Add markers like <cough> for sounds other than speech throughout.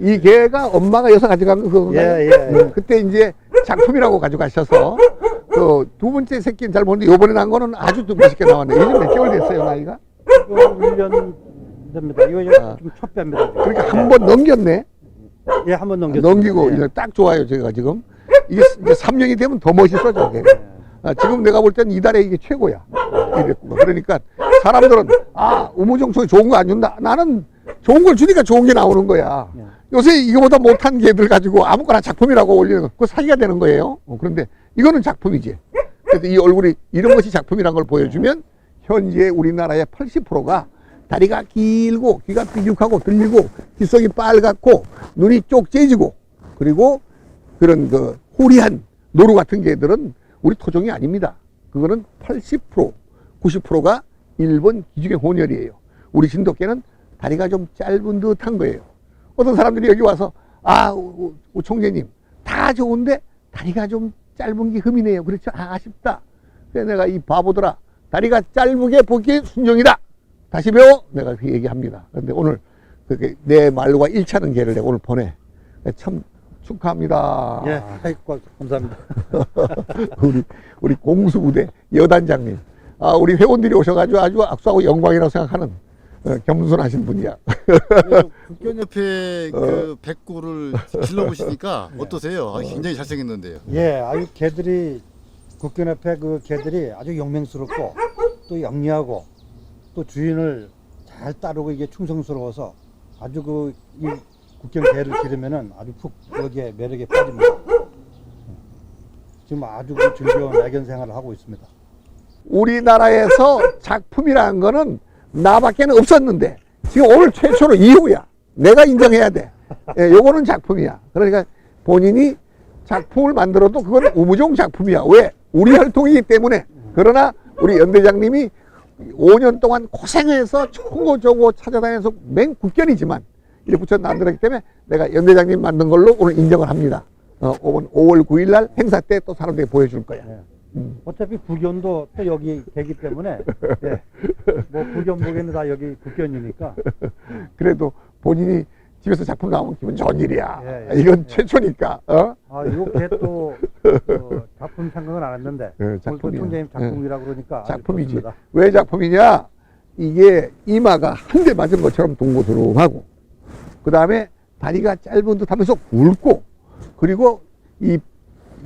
이 개가 엄마가 여서 가져간 거 그건가요? 예, 예, 예. 음, 그때 이제 작품이라고 가져가셔서 그 두 번째 새끼는 잘 모르는데 요번에 난 거는 아주 좀 멋있게 나왔네. 요즘 몇 개월 됐어요, 나이가? 이거 1년 됩니다. 이거 이제 아. 좀첫 배입니다. 지금. 그러니까 한 번 넘겼네. 예, 한번 넘겼 넘기고 이제 딱 좋아요, 제가 지금. 이게 이제 3년이 되면 더 멋있어져, 걔가. 아, 지금 내가 볼땐 이달에 이게 최고야. 이랬구나. 그러니까 사람들은 아 우무정통이 좋은 거 안 준다. 나는 좋은 걸 주니까 좋은 게 나오는 거야. 네. 요새 이거보다 못한 개들 가지고 아무거나 작품이라고 올리는 거, 그거 사기가 되는 거예요. 어, 그런데 이거는 작품이지. 그래서 이 얼굴이 이런 것이 작품이란 걸 보여주면 현재 우리나라의 80%가 다리가 길고 귀가 삐죽하고 들리고 귓속이 빨갛고 눈이 쪽째지고 그리고 그런 그 호리한 노루 같은 개들은 우리 토종이 아닙니다. 그거는 80% 90%가 일본 기중의 혼혈이에요. 우리 진돗개는 다리가 좀 짧은 듯한 거예요. 어떤 사람들이 여기 와서 아, 우, 우 총재님 다 좋은데 다리가 좀 짧은 게 흠이네요. 그렇죠? 아, 아쉽다. 그래서 내가 이 바보들아 다리가 짧게 보기에 순종이다. 다시 배워. 내가 그 얘기합니다. 그런데 오늘 그게 내 말과 일치하는 개를 내가 오늘 보내. 참 축하합니다. 예, 아이고, 감사합니다. <laughs> 우리 우리 공수부대 여단장님. 아, 우리 회원들이 오셔가지고 아주 악수하고 영광이라고 생각하는 어, 겸손하신 분이야. 국견협회 <laughs> 그 백구를 길러보시니까 <laughs> 어떠세요? 아, 굉장히 잘생겼는데요. 예, 아주 개들이 국견협회 그 개들이 아주 영맹스럽고 또 영리하고 또 주인을 잘 따르고 이게 충성스러워서 아주 그 이 국견 개를 기르면은 아주 푹 여기에 매력에 빠집니다. 지금 아주 그 즐거운 애견 생활을 하고 있습니다. 우리나라에서 작품이라는 거는 나밖에 는 없었는데 지금 오늘 최초로 이후야. 내가 인정해야 돼. 예, 요거는 작품이야. 그러니까 본인이 작품을 만들어도 그건 우무종 작품이야. 왜? 우리 혈통이기 때문에. 그러나 우리 연대장님이 5년 동안 고생해서 저거 찾아다녀서 맹 국견이지만 이제 붙여 만들었기 때문에 내가 연대장님 만든 걸로 오늘 인정을 합니다. 어, 5월 9일 날 행사 때 또 사람들이 보여줄 거야. 예. 어차피 국견도 또 여기 되기 때문에 예. 뭐 국견 보기에는 다 여기 국견이니까 그래도 본인이 집에서 작품 나오면 기분 좋은 일이야. 예, 예, 이건 예. 최초니까. 어? 아 이렇게 또 어, 작품 생각은 안 했는데 예, 작품이야. 총재님 작품이라고 그러니까 아주 작품이지. 좋습니다. 왜 작품이냐? 이게 이마가 한 대 맞은 것처럼 동고스름하고, 그 다음에 다리가 짧은 듯 하면서 굵고, 그리고 이,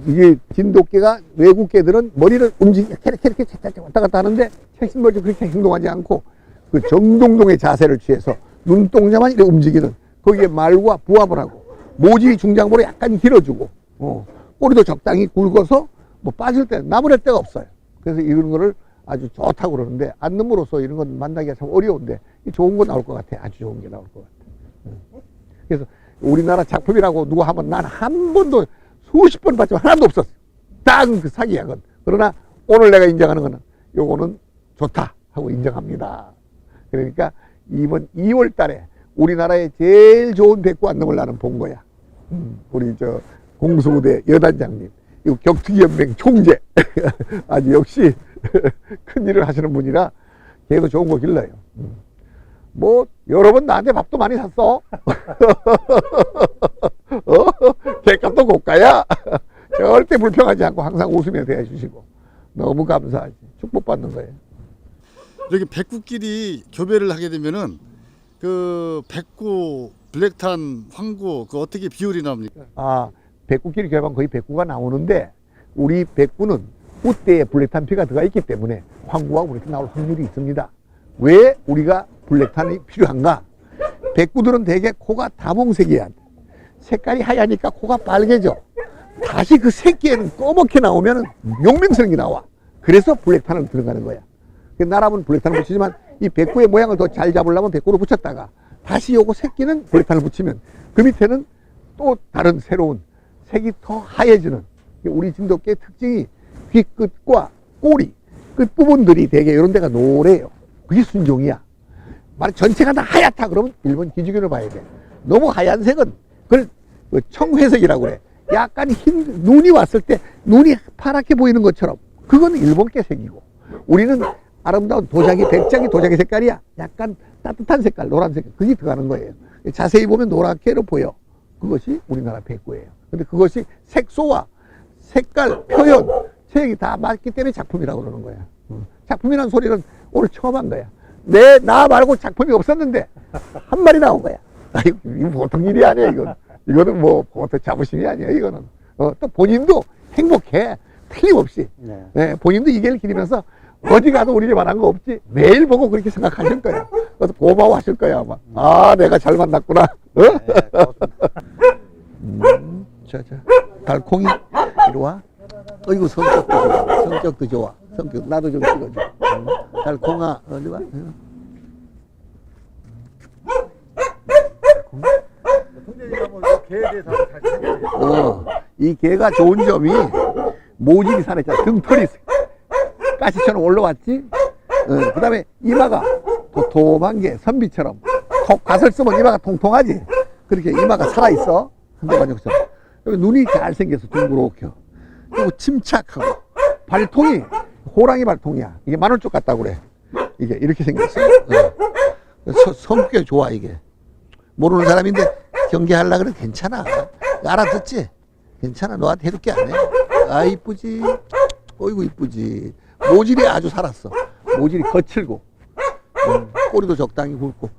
이게 진돗개가 외국 개들은 머리를 움직이게 이렇게 이렇게 왔다 갔다 하는데 핵심벌이 그렇게 행동하지 않고 그 정동동의 자세를 취해서 눈동자만 이렇게 움직이는 거기에 말과 부합을 하고 모지 중장부로 약간 길어주고 어, 꼬리도 적당히 굵어서 뭐 빠질 때 나무랄 데가 없어요. 그래서 이런 거를 아주 좋다고 그러는데 안놈으로서 이런 건 만나기가 참 어려운데 이 좋은 거 나올 것 같아. 아주 좋은 게 나올 것 같아. 응. 그래서 우리나라 작품이라고 누가 하면 난 한 번도 수십 번 봤지만 하나도 없었어. 딱그 사기야, 그건. 그러나 오늘 내가 인정하는 거는 요거는 좋다 하고 인정합니다. 그러니까 이번 2월 달에 우리나라의 제일 좋은 백구 안놈을 나는 본 거야. 음, 우리 저 공수부대 여단장님, 이 격투기연맹 총재. <laughs> 아주 역시 <laughs> 큰 일을 하시는 분이라 걔도 좋은 거 길러요. 음. 뭐 여러 번 나한테 밥도 많이 샀어. 어? <laughs> 개값도 고가야. <laughs> 절대 불평하지 않고 항상 웃으며 대해주시고 너무 감사하지. 축복받는 거예요. 이렇게 백구끼리 교배를 하게 되면은 그 백구, 블랙탄, 황구 그 어떻게 비율이 나옵니까? 아, 백구끼리 결합하면 거의 백구가 나오는데 우리 백구는 우대에 블랙탄 피가 들어가 있기 때문에 황구와 우리가 나올 확률이 있습니다. 왜 우리가 블랙탄이 필요한가? 백구들은 대개 코가 다몽색이야. 색깔이 하얘니까 코가 빨개져. 다시 그 새끼에는 꺼멓게 나오면 용맹스러운 게 나와. 그래서 블랙탄을 들어가는 거야. 그 나라면 블랙탄을 붙이지만 이 백구의 모양을 더 잘 잡으려면 백구를 붙였다가 다시 요거 새끼는 블랙탄을 붙이면 그 밑에는 또 다른 새로운 색이 더 하얘지는 우리 진돗개의 특징이 귀 끝과 꼬리 끝 부분들이 되게 이런 데가 노래요. 그게 순종이야. 말 전체가 다 하얗다 그러면 일본 기주견을 봐야 돼. 너무 하얀 색은 그걸 그 청회색이라고 그래. 약간 흰 눈이 왔을 때 눈이 파랗게 보이는 것처럼 그건 일본계 색이고 우리는 아름다운 도자기, 백장이 도자기 색깔이야. 약간 따뜻한 색깔, 노란 색깔. 그게 들어가는 거예요. 자세히 보면 노랗게로 보여. 그것이 우리나라 백구예요. 근데 그것이 색소와 색깔, 표현, 체형이 다 맞기 때문에 작품이라고 그러는 거야. 어. 작품이라는 소리는 오늘 처음 한 거야. 내, 나 말고 작품이 없었는데, 한 마리 나온 거야. 아이고, 이거 보통 일이 아니야, 이건. 이거는 뭐, 보통 자부심이 아니야, 이거는. 어, 또 본인도 행복해. 틀림없이. 네. 네, 본인도 이 길을 기리면서 어디 가도 우리 집안한 거 없지. 매일 보고 그렇게 생각하실 거야. 그래서 고마워하실 거야, 아마. 아, 내가 잘 만났구나. 어? 네. 음, 자, 자. 달콩이, 이리 와. 어이구, 성격도 좋아. 성격도 좋아. 성격, 나도 좀 찍어줘. 음, 달콩아, 어디 와. 응. 개에 대해서 잘 생각해요. 어, 이 개가 좋은 점이 모질이 살아있잖아. 등털이 가시처럼 올라왔지. 어, 그 다음에 이마가 도톰한 게 선비처럼 톡 갓을 쓰면 이마가 통통하지. 그렇게 이마가 살아있어. 한대만족처럼. 여기 눈이 잘생겨서 둥그렇게. 그리고 침착하고 발통이 호랑이 발통이야. 이게 마늘 쪽 같다고 그래. 이게 이렇게 생겼어. 어. 서- 성격이 좋아 이게. 모르는 사람인데 경계하려 그래 괜찮아. 알아듣지? 괜찮아. 너한테 해롭게 안 해. 아 이쁘지. 어이구 이쁘지. 모질이 아주 살았어. 모질이 거칠고 음, 꼬리도 적당히 굵고